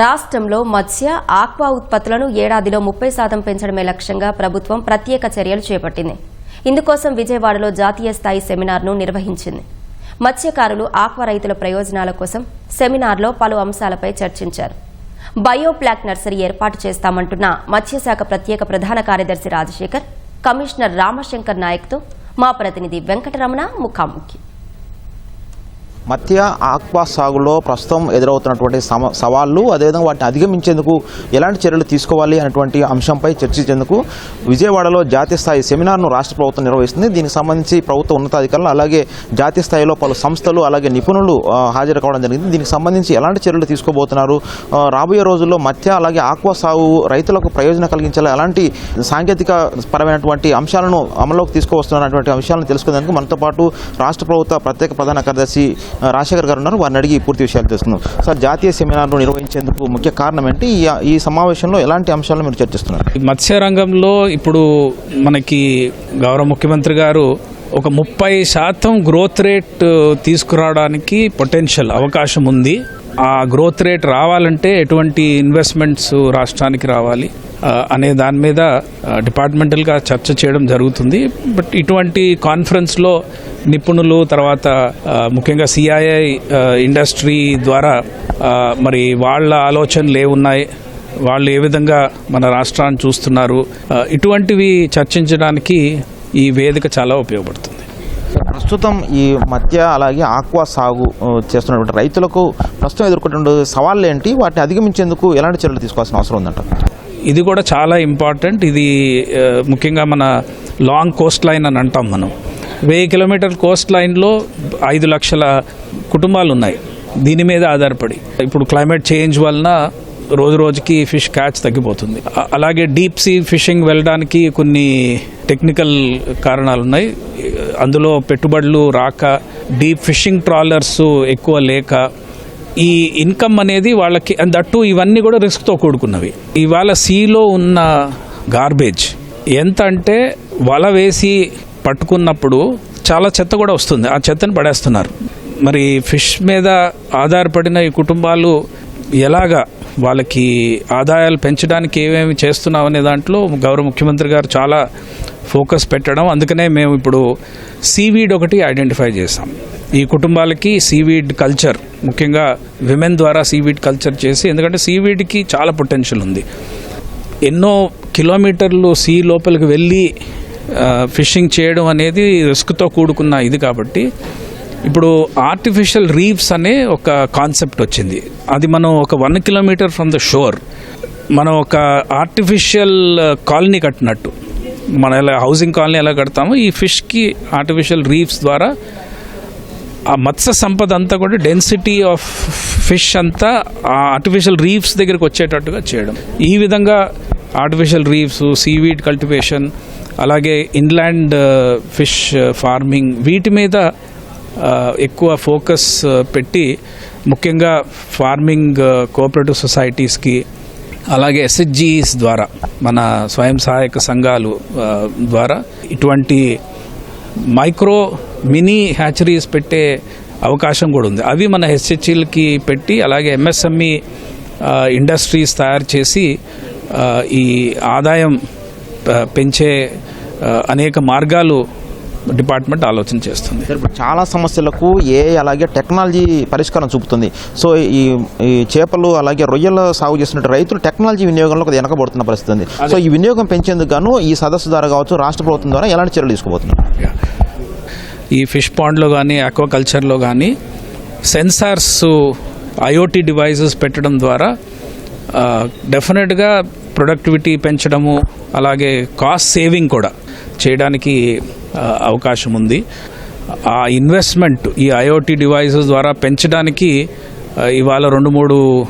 రాష్ట్రంలో మత్స్య ఆక్వా ఉత్పత్తులను ఏడాదిలో ముప్పై శాతం పెంచడమే లక్ష్యంగా ప్రభుత్వం ప్రత్యేక చర్యలు చేపట్టింది. ఇందుకోసం విజయవాడలో జాతీయ స్థాయి సెమినార్ను నిర్వహించింది. మత్స్యకారులు ఆక్వా రైతుల ప్రయోజనాల కోసం సెమినార్లో పలు అంశాలపై చర్చించారు. బయోప్లాక్ నర్సరీ ఏర్పాటు చేస్తామంటున్న మత్స్యశాఖ ప్రత్యేక ప్రధాన కార్యదర్శి రాజశేఖర్ కమిషనర్ రామశంకర్ నాయక్తో మా ప్రతినిధి వెంకటరమణ ముఖాముఖి. మత్స్య ఆక్వా సాగులో ప్రస్తుతం ఎదురవుతున్నటువంటి సమ సవాళ్ళు అదేవిధంగా వాటిని అధిగమించేందుకు ఎలాంటి చర్యలు తీసుకోవాలి అనేటువంటి అంశంపై చర్చించేందుకు విజయవాడలో జాతీయ స్థాయి సెమినార్ను రాష్ట్ర ప్రభుత్వం నిర్వహిస్తుంది. దీనికి సంబంధించి ప్రభుత్వ ఉన్నతాధికారులు అలాగే జాతీయ స్థాయిలో పలు సంస్థలు అలాగే నిపుణులు హాజరు కావడం జరిగింది. దీనికి సంబంధించి ఎలాంటి చర్యలు తీసుకోబోతున్నారు? రాబోయే రోజుల్లో మత్స్య అలాగే ఆక్వా సాగు రైతులకు ప్రయోజనం కలిగించేలా ఎలాంటి సాంకేతిక పరమైనటువంటి అంశాలను అమల్లోకి తీసుకువస్తున్నటువంటి అంశాలను తెలుసుకునేందుకు మనతో పాటు రాష్ట్ర ప్రభుత్వ ప్రత్యేక ప్రధాన కార్యదర్శి రాజశేఖర్ గారు ఉన్నారు. వారిని అడిగి పూర్తి విషయాలు తెలుసుకుందాం. సార్ జాతీయ సెమినార్ను నిర్వహించేందుకు ముఖ్య కారణం ఏంటి? ఈ- సమావేశంలో ఎలాంటి అంశాలను మీరు చర్చిస్తున్నారు? ఈ మత్స్య రంగంలో ఇప్పుడు మనకి గౌరవ ముఖ్యమంత్రి గారు ఒక ముప్పై శాతం గ్రోత్ రేట్ తీసుకురావడానికి పొటెన్షియల్ అవకాశం ఉంది. ఆ గ్రోత్ రేట్ రావాలంటే ఎటువంటి ఇన్వెస్ట్మెంట్స్ రాష్ట్రానికి రావాలి? అనే దాని మీద డిపార్ట్మెంటల్గా చర్చ చేయడం జరుగుతుంది. బట్ ఇటువంటి కాన్ఫరెన్స్లో నిపుణులు తర్వాత ముఖ్యంగా సిఐఐ ఇండస్ట్రీ ద్వారా మరి వాళ్ళ ఆలోచనలు ఏమున్నాయి వాళ్ళు ఏ విధంగా మన రాష్ట్రాన్ని చూస్తున్నారు ఇటువంటివి చర్చించడానికి ఈ వేదిక చాలా ఉపయోగపడుతుంది. ప్రస్తుతం ఈ మధ్య అలాగే ఆక్వా సాగు చేస్తున్నటువంటి రైతులకు ప్రస్తుతం ఎదుర్కొంటున్న సవాళ్ళు ఏంటి? వాటిని అధిగమించేందుకు ఎలాంటి చర్యలు తీసుకోవాల్సిన అవసరం ఉందంట ఇది కూడా చాలా ఇంపార్టెంట్ ఇది ముఖ్యంగా మన లాంగ్ కోస్ట్ లైన్ అని అంటాం మనం. వెయ్యి కిలోమీటర్ కోస్ట్ లైన్లో ఐదు లక్షల కుటుంబాలు ఉన్నాయి దీని మీద ఆధారపడి. ఇప్పుడు క్లైమేట్ చేంజ్ వలన రోజు రోజుకి ఫిష్ క్యాచ్ తగ్గిపోతుంది. అలాగే డీప్ సీ ఫిషింగ్ వెళ్ళడానికి కొన్ని టెక్నికల్ కారణాలు ఉన్నాయి అందులో పెట్టుబడులు రాక డీప్ ఫిషింగ్ ట్రాలర్స్ ఎక్కువ లేక ఈ ఇన్కమ్ అనేది వాళ్ళకి దట్టు ఇవన్నీ కూడా రిస్క్తో కూడుకున్నవి. ఇవాళ సీలో ఉన్న గార్బేజ్ ఎంత అంటే వల వేసి పట్టుకున్నప్పుడు చాలా చెత్త కూడా వస్తుంది. ఆ చెత్తని పడేస్తున్నారు. మరి ఫిష్ మీద ఆధారపడిన ఈ కుటుంబాలు ఎలాగా వాళ్ళకి ఆదాయాలు పెంచడానికి ఏమేమి చేస్తున్నాం అనే దాంట్లో గౌరవ ముఖ్యమంత్రి గారు చాలా ఫోకస్ పెట్టడం. అందుకనే మేము ఇప్పుడు సీవీడ్ ఒకటి ఐడెంటిఫై చేసాం ఈ కుటుంబాలకి సీవీడ్ కల్చర్ ముఖ్యంగా విమెన్ ద్వారా సీవీడ్ కల్చర్ చేసి ఎందుకంటే సీవీడ్కి చాలా పొటెన్షియల్ ఉంది. ఎన్నో కిలోమీటర్లు సీ లోపలికి వెళ్ళి ఫిషింగ్ చేయడం అనేది రిస్క్తో కూడుకున్న ఇది కాబట్టి ఇప్పుడు ఆర్టిఫిషియల్ రీఫ్స్ అనే ఒక కాన్సెప్ట్ వచ్చింది. అది మనం ఒక one kilometre from the shore మనం ఒక ఆర్టిఫిషియల్ కాలనీ uh, కట్టినట్టు. మన ఎలా హౌసింగ్ కాలనీ ఎలా కడతామో ఈ ఫిష్కి ఆర్టిఫిషియల్ రీఫ్స్ ద్వారా ఆ మత్స్య సంపద అంతా కూడా డెన్సిటీ ఆఫ్ ఫిష్ అంతా ఆ ఆర్టిఫిషియల్ రీఫ్స్ దగ్గరికి వచ్చేటట్టుగా చేయడం. ఈ విధంగా ఆర్టిఫిషియల్ రీఫ్స్ సీవీడ్ కల్టివేషన్ అలాగే ఇన్లాండ్ ఫిష్ ఫార్మింగ్ వీటి మీద ఎక్కువ ఫోకస్ పెట్టి ముఖ్యంగా ఫార్మింగ్ కోఆపరేటివ్ సొసైటీస్కి అలాగే ఎస్హెచ్జిస్ ద్వారా మన స్వయం సహాయక సంఘాలు ద్వారా ఇటువంటి మైక్రో మినీ హ్యాచరీస్ పెట్టే అవకాశం కూడా ఉంది. అవి మన హెచ్హెచ్ఈలకి పెట్టి అలాగే ఎంఎస్ఎంఈ ఇండస్ట్రీస్ తయారు చేసి ఈ ఆదాయం పెంచే అనేక మార్గాలు డిపార్ట్మెంట్ ఆలోచన చేస్తుంది. చాలా సమస్యలకు ఏ అలాగే టెక్నాలజీ పరిష్కారం చూపుతుంది. సో ఈ ఈ చేపలు అలాగే రొయ్యల సాగు చేస్తున్న రైతులు టెక్నాలజీ వినియోగంలో కొద్దిగా వెనకబడుతున్న పరిస్థితి ఉంది సో ఈ వినియోగం పెంచేందుకు గాను ఈ సదస్సు ద్వారా కావచ్చు రాష్ట్ర ప్రభుత్వం ద్వారా ఎలాంటి చర్యలు తీసుకోబోతున్నారు? ఈ ఫిష్ పాండ్లో కానీ ఆక్వాకల్చర్లో కానీ సెన్సార్స్ ఐఓటీ డివైజెస్ పెట్టడం ద్వారా డెఫినెట్గా ప్రొడక్టివిటీ పెంచడము అలాగే కాస్ట్ సేవింగ్ కూడా చేయడానికి అవకాశం ఉంది. ఆ ఇన్వెస్ట్మెంట్ ఈ ఐఓటీ డివైసెస్ ద్వారా పెంచడానికి ఇవాళ రెండు మూడు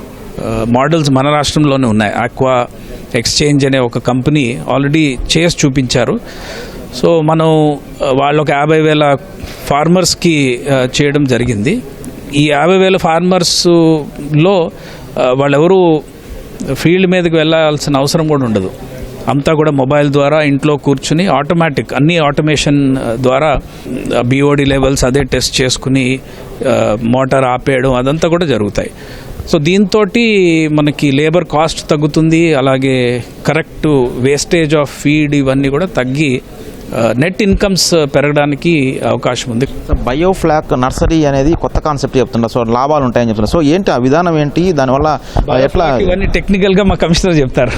మోడల్స్ మన రాష్ట్రంలోనే ఉన్నాయి. ఆక్వా ఎక్స్చేంజ్ అనే ఒక కంపెనీ ఆల్రెడీ చేసి చూపించారు. సో మనం ఆ, వాళ్ళు ఒక యాభై వేల ఫార్మర్స్కి చేయడం జరిగింది. ఈ యాభై వేల ఫార్మర్స్లో వాళ్ళెవరూ ఫీల్డ్ మీదకి వెళ్ళాల్సిన అవసరం కూడా ఉండదు. అంతా కూడా మొబైల్ ద్వారా ఇంట్లో కూర్చుని ఆటోమేటిక్ అన్ని ఆటోమేషన్ ద్వారా బిఓడి లెవెల్స్ అదే టెస్ట్ చేసుకుని మోటార్ ఆపేయడం అదంతా కూడా జరుగుతాయి. సో దీంతో మనకి లేబర్ కాస్ట్ తగ్గుతుంది అలాగే కరెక్ట్ వేస్టేజ్ ఆఫ్ ఫీడ్ ఇవన్నీ కూడా తగ్గి నెట్ ఇన్కమ్స్ పెరగడానికి అవకాశం ఉంది. బయోఫ్లాక్ నర్సరీ అనేది కొత్త కాన్సెప్ట్ చెప్తున్నారు సో లాభాలు ఉంటాయని చెప్తున్నారు సో ఏంటి ఆ విధానం ఏంటి? దానివల్ల ఎట్లా ఇవన్నీ టెక్నికల్గా మా కమిషనర్ చెప్తారు.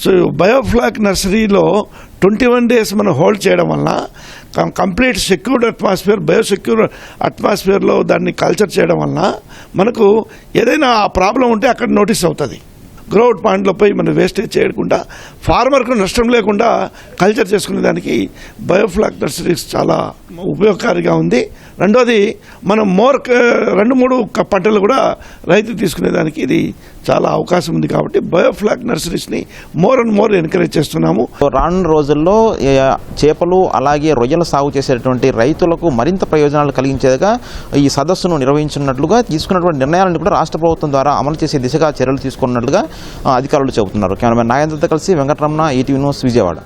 సో బయోఫ్లాక్ నర్సరీలో ట్వంటీ వన్ డేస్ మనం హోల్డ్ చేయడం వలన com- complete secured atmosphere biosecure అట్మాస్ఫియర్లో దాన్ని కల్చర్ చేయడం వలన మనకు ఏదైనా ఆ ప్రాబ్లం ఉంటే అక్కడ నోటీస్ అవుతుంది. గ్రోఅవుట్ పాయింట్లో పోయి మనం వేస్టేజ్ చేయకుండా ఫార్మర్కు నష్టం లేకుండా కల్చర్ చేసుకునే దానికి బయోఫ్లాక్ నర్సరీస్ చాలా ఉపయోగకారిగా ఉంది. రెండోది మనం మోర్ రెండు మూడు పంటలు కూడా రైతు తీసుకునేదానికి ఇది చాలా అవకాశం ఉంది కాబట్టి బయోఫ్లాక్ నర్సరీస్ని మోర్ అండ్ మోర్ ఎంకరేజ్ చేస్తున్నాము. రానున్న రోజుల్లో చేపలు అలాగే రొయ్యల సాగు చేసేటువంటి రైతులకు మరింత ప్రయోజనాలు కలిగించేదిగా ఈ సదస్సును నిర్వహించినట్లుగా తీసుకున్నటువంటి నిర్ణయాలను కూడా రాష్ట్ర ప్రభుత్వం ద్వారా అమలు చేసే దిశగా చర్యలు తీసుకున్నట్లుగా అధికారులు చెబుతున్నారు. కెమెరామెన్ నాగేంద్రతో కలిసి వెంకటరమణ ఈటీవీ న్యూస్ విజయవాడ.